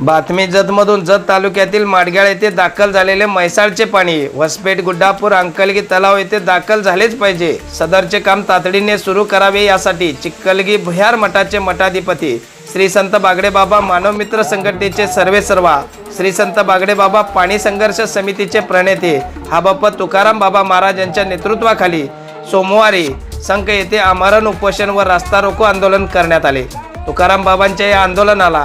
बातमी जतमधून जत तालुक्यातील माडग्याळ येथे दाखल झालेले म्हैसाळचे पाणी वसपेठ गुड्डापूर अंकलगी तलाव येथे दाखल झालेच पाहिजे. सदरचे काम तातडीने सुरू करावे यासाठी चिक्कलगी भुयार मठाचे मठाधिपती श्री संत बागडे बाबा मानवमित्र संघटनेचे सर्वे सर्वा श्री संत बागडे बाबा पाणी संघर्ष समितीचे प्रणेते हा तुकाराम बाबा महाराज यांच्या नेतृत्वाखाली सोमवारी संघ येथे आमरण उपोषण व रास्ता रोको आंदोलन करण्यात आले. तुकाराम बाबांच्या या आंदोलनाला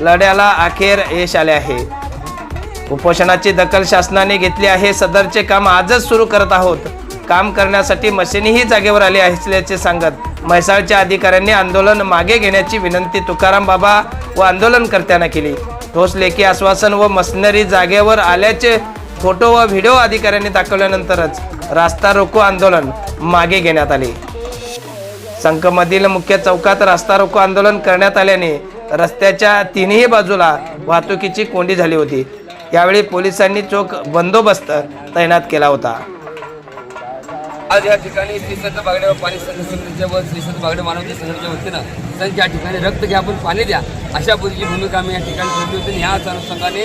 लढ्याला अखेर यश आले आहे. उपोषणाची दखल शासनाने घेतली आहे. सदरचे काम आजच सुरू करत आहोत. काम करण्यासाठी मशिनीही जागेवर आली असल्याचे सांगत म्हैसाळच्या अधिकाऱ्यांनी आंदोलन मागे घेण्याची विनंती तुकाराम बाबा व आंदोलनकर्त्यांना केली. ठोस लेखी आश्वासन व मशिनरी जागेवर आल्याचे फोटो व व्हिडिओ अधिकाऱ्यांनी दाखवल्यानंतरच रास्ता रोको आंदोलन मागे घेण्यात आले. संकमधील मुख्य चौकात रास्ता रोको आंदोलन करण्यात आल्याने रस्त्याच्या तिन्ही बाजूला वाहतुकीची कोंडी झाली होती. यावेळी पोलिसांनी चोख बंदोबस्त तैनात केला होता. आज या ठिकाणी श्रीसंत बागडे व पाणी संघटनेच्या व श्रीसंत बागडे मानवच्या संघटनेच्या वतीनं संत या ठिकाणी रक्त घ्या आपण पाणी द्या अशा पद्धतीची भूमिका आम्ही या ठिकाणी ठेवली होती. ह्या अनुषंगाने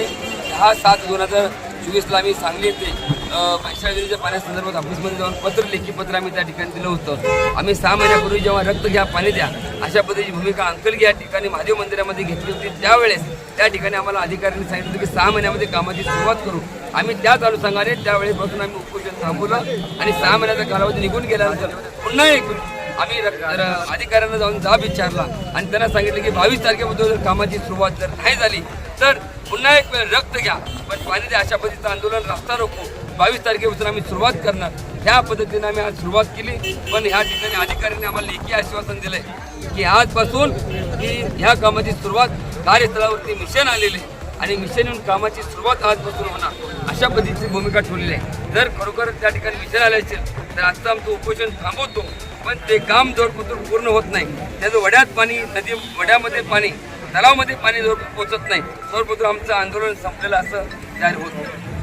दहा सात दोन हजार चोवीसला आम्ही सांगली येथे पैशाच्या पाण्यासंदर्भात ऑफिसमध्ये जाऊन पत्र लेखी पत्र आम्ही त्या ठिकाणी दिलं होतं. आम्ही सहा महिन्यापूर्वी जेव्हा रक्त घ्या पाणी द्या अशा पद्धतीची भूमिका अंकलगी या ठिकाणी महादेव मंदिरामध्ये घेतली होती. त्यावेळेस त्या ठिकाणी आम्हाला अधिकाऱ्यांनी सांगितलं की सहा महिन्यामध्ये कामाची सुरुवात करू. आम्ही त्याच अनुषंगाने त्यावेळेपासून आम्ही उपोषण थांबवलं आणि सहा महिन्याचा कालावधी निघून गेल्यानंतर पुन्हा एक आम्ही र- अधिकाऱ्यांना जाऊन जाब विचारला आणि त्यांना सांगितलं की बावीस तारखेबद्दल जर कामाची सुरुवात जर नाही झाली तर पुन्हा एक वेळ रक्त घ्या. पण पाणी द्या. अशा पद्धतीचं आंदोलन रस्ता रोको बावीस तारखेपासून आम्ही सुरुवात करणार. ह्या पद्धतीने आम्ही आज सुरुवात केली. पण ह्या ठिकाणी अधिकाऱ्यांनी आम्हाला लेखी आश्वासन दिलंय की आजपासून ही ह्या कामाची सुरुवात कार्यस्थळावरती मिशन आलेले आणि मिशन येऊन कामाची सुरुवात आजपासून होणार. अशा पद्धतीची भूमिका ठेवलेली आहे. जर खरोखर त्या ठिकाणी मिशन आले असेल तर आजचं आमचं उपोषण थांबवतो. पण ते काम जोडपुत्र पूर्ण होत नाही. त्याचं वड्यात पाणी नदी वड्यामध्ये पाणी तलावामध्ये पाणी जोडपूर पोचत नाही. जोडपुत्र आमचं आंदोलन संपलेलं असं जाहीर होत नाही.